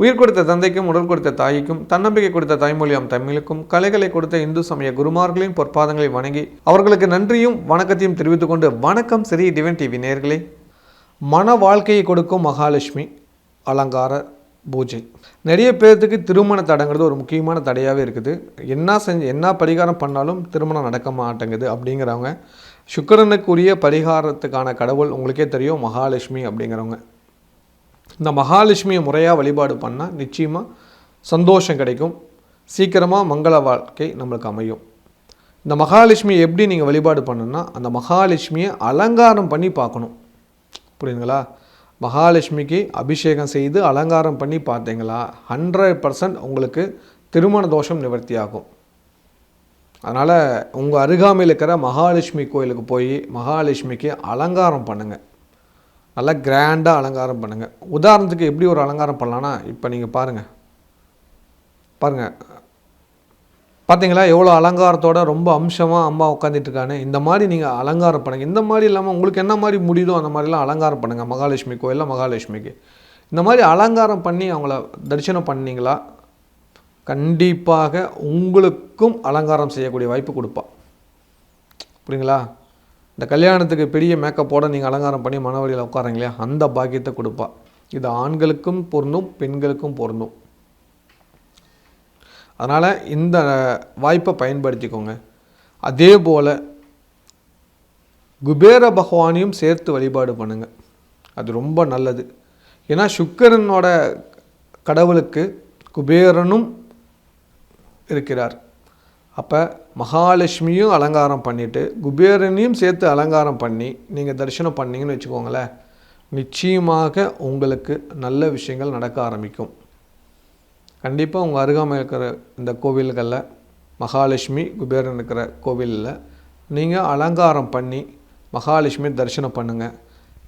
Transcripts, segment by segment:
உயிர் கொடுத்த தந்தைக்கும் உடல் கொடுத்த தாய்க்கும் தன்னம்பிக்கை கொடுத்த தாய்மொழியாம் தமிழுக்கும் கலைகளை கொடுத்த இந்து சமய குருமார்களின் பொற்பாதங்களை வணங்கி அவர்களுக்கு நன்றியும் வணக்கத்தையும் தெரிவித்துக் கொண்டு வணக்கம் ஸ்ரீ டிவன் டிவி நேர்களே. மன வாழ்க்கையை கொடுக்கும் மகாலட்சுமி அலங்கார பூஜை. நிறைய பேர்த்துக்கு திருமண தடங்கிறது ஒரு முக்கியமான தடையாகவே இருக்குது. என்ன செஞ்சு என்ன பரிகாரம் பண்ணாலும் திருமணம் நடக்க மாட்டேங்குது அப்படிங்கிறவங்க சுக்கரனுக்குரிய பரிகாரத்துக்கான கடவுள் உங்களுக்கே தெரியும் மகாலட்சுமி அப்படிங்கிறவங்க. இந்த மகாலட்சுமியை முறையாக வழிபாடு பண்ணால் நிச்சயமாக சந்தோஷம் கிடைக்கும். சீக்கிரமாக மங்கள வாழ்க்கை நம்மளுக்கு அமையும். இந்த மகாலட்சுமியை எப்படி நீங்கள் வழிபாடு பண்ணணும்னா அந்த மகாலட்சுமியை அலங்காரம் பண்ணி பார்க்கணும். புரியுதுங்களா? மகாலட்சுமிக்கு அபிஷேகம் செய்து அலங்காரம் பண்ணி பார்த்தீங்களா ஹண்ட்ரட் பர்சன்ட் உங்களுக்கு திருமண தோஷம் நிவர்த்தி ஆகும் அதனால் உங்கள் அருகாமையில் இருக்கிற மகாலட்சுமி கோயிலுக்கு போய் மகாலட்சுமிக்கு அலங்காரம் பண்ணுங்கள் நல்லா கிராண்டாக அலங்காரம் பண்ணுங்கள் உதாரணத்துக்கு எப்படி ஒரு அலங்காரம் பண்ணலான்னா இப்போ நீங்கள் பாருங்கள் பாருங்கள் பார்த்தீங்களா எவ்வளோ அலங்காரத்தோட ரொம்ப அம்சமாக அம்மா உட்காந்துட்டு இருக்கானே. இந்த மாதிரி நீங்கள் அலங்காரம் பண்ணுங்கள் இந்த மாதிரி இல்லாமல் உங்களுக்கு என்ன மாதிரி முடியுதோ அந்த மாதிரிலாம் அலங்காரம் பண்ணுங்கள் மகாலட்சுமி கோயிலில் மகாலட்சுமிக்கு. இந்த மாதிரி அலங்காரம் பண்ணி அவங்கள தரிசனம் பண்ணீங்களா? கண்டிப்பாக உங்களுக்கும் அலங்காரம் செய்யக்கூடிய வாய்ப்பு கொடுப்பா. புரியுங்களா? இந்த கல்யாணத்துக்கு பெரிய மேக்கப்போட நீங்கள் அலங்காரம் பண்ணி மனவழியில் உட்காரங்களே அந்த பாக்கியத்தை கொடுப்பா. இது ஆண்களுக்கும் பொருந்தும் பெண்களுக்கும் பொருந்தும். அதனால் இந்த வாய்ப்பை பயன்படுத்திக்கோங்க. அதே போல் குபேர பகவானையும் சேர்த்து வழிபாடு பண்ணுங்கள் அது ரொம்ப நல்லது. ஏன்னா சுக்கரனோட கடவுளுக்கு குபேரனும் இருக்கிறார். அப்போ மகாலட்சுமியும் அலங்காரம் பண்ணிவிட்டு குபேரனையும் சேர்த்து அலங்காரம் பண்ணி நீங்கள் தரிசனம் பண்ணீங்கன்னு வச்சுக்கோங்களேன் நிச்சயமாக உங்களுக்கு நல்ல விஷயங்கள் நடக்க ஆரம்பிக்கும். கண்டிப்பாக உங்கள் அருகாமையில் இருக்கிற இந்த கோவில்களில் மகாலட்சுமி குபேரன் இருக்கிற கோவிலில் நீங்கள் அலங்காரம் பண்ணி மகாலட்சுமி தரிசனம் பண்ணுங்கள்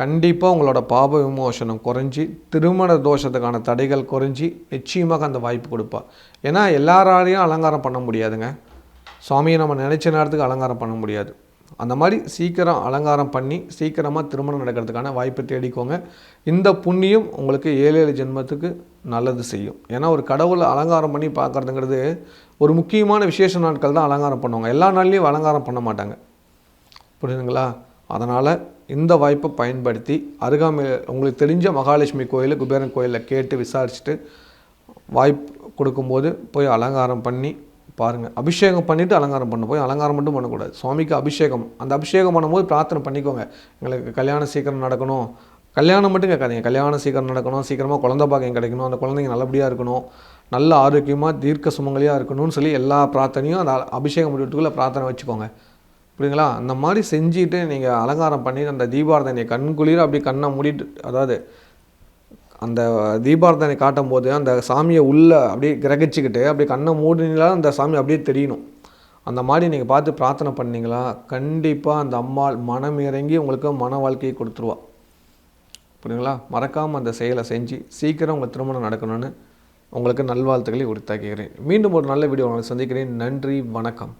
கண்டிப்பாக உங்களோட பாப விமோசனம் குறைஞ்சி திருமண தோஷத்துக்கான தடைகள் குறைஞ்சி நிச்சயமாக அந்த வாய்ப்பு கொடுப்பா. ஏன்னா எல்லாராலையும் அலங்காரம் பண்ண முடியாதுங்க. சாமியை நம்ம நினச்ச நேரத்துக்கு அலங்காரம் பண்ண முடியாது. அந்த மாதிரி சீக்கிரம் அலங்காரம் பண்ணி சீக்கிரமாக திருமணம் நடக்கிறதுக்கான வாய்ப்பை தேடிக்கோங்க. இந்த புண்ணியம் உங்களுக்கு ஏழு ஏழு ஜென்மத்துக்கு நல்லது செய்யும். ஏன்னா ஒரு கடவுளை அலங்காரம் பண்ணி பார்க்குறதுங்கிறது ஒரு முக்கியமான விசேஷ நாட்கள் தான் அலங்காரம் பண்ணுவாங்க. எல்லா நாள்லேயும் அலங்காரம் பண்ண மாட்டாங்க. புரியுதுங்களா? அதனால் இந்த வாய்ப்பை பயன்படுத்தி அருகாமையில் உங்களுக்கு தெரிஞ்ச மகாலட்சுமி கோயில் குபேரன் கோயிலில் கேட்டு விசாரிச்சுட்டு வாய்ப்பு கொடுக்கும்போது போய் அலங்காரம் பண்ணி பாருங்கள் அபிஷேகம் பண்ணிவிட்டு அலங்காரம் பண்ண. போய் அலங்காரம் மட்டும் பண்ணக்கூடாது. சுவாமிக்கு அபிஷேகம். அந்த அபிஷேகம் பண்ணும்போது பிரார்த்தனை பண்ணிக்கோங்க. எங்களுக்கு கல்யாணம் சீக்கிரம் நடக்கணும். கல்யாணம் மட்டும் கேட்காதீங்க. கல்யாணம் சீக்கிரம் நடக்கணும். சீக்கிரமாக குழந்த பாக்கியம் கிடைக்கணும். அந்த குழந்தைங்க நல்லபடியாக இருக்கணும். நல்ல ஆரோக்கியமாக தீர்க்க சுமங்கலியாக இருக்கணும்னு சொல்லி எல்லா பிரார்த்தனையும் அந்த அபிஷேகம் முடிவுக்குள்ளே பிரார்த்தனை வச்சுக்கோங்க. புரியுங்களா அந்த மாதிரி செஞ்சுட்டு நீங்கள் அலங்காரம் பண்ணி அந்த தீபாரதனையை கண்குளிர அப்படி கண்ணை மூடிட்டு அதாவது அந்த தீபாரதனை காட்டும் போது அந்த சாமியை உள்ளே அப்படியே கிரகிச்சிக்கிட்டு அப்படியே கண்ணை மூடினீங்களா அந்த சாமி அப்படியே தெரியணும். அந்த மாதிரி நீங்கள் பார்த்து பிரார்த்தனை பண்ணீங்களா? கண்டிப்பாக அந்த அம்மாள் மனம் இறங்கி உங்களுக்கு மன வாழ்க்கையை கொடுத்துருவா. புரியுங்களா மறக்காமல் அந்த செயலை செஞ்சு சீக்கிரம் உங்கள் திருமணம் நடக்கணும்னு உங்களுக்கு நல்வாழ்த்துக்களை உரித்தாக்குகிறேன். மீண்டும் ஒரு நல்ல வீடியோ உங்களை சந்திக்கிறேன். நன்றி வணக்கம்.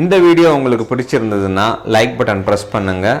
இந்த வீடியோ உங்களுக்கு பிடிச்சிருந்ததுன்னா லைக் பட்டன் ப்ரெஸ் பண்ணுங்கள்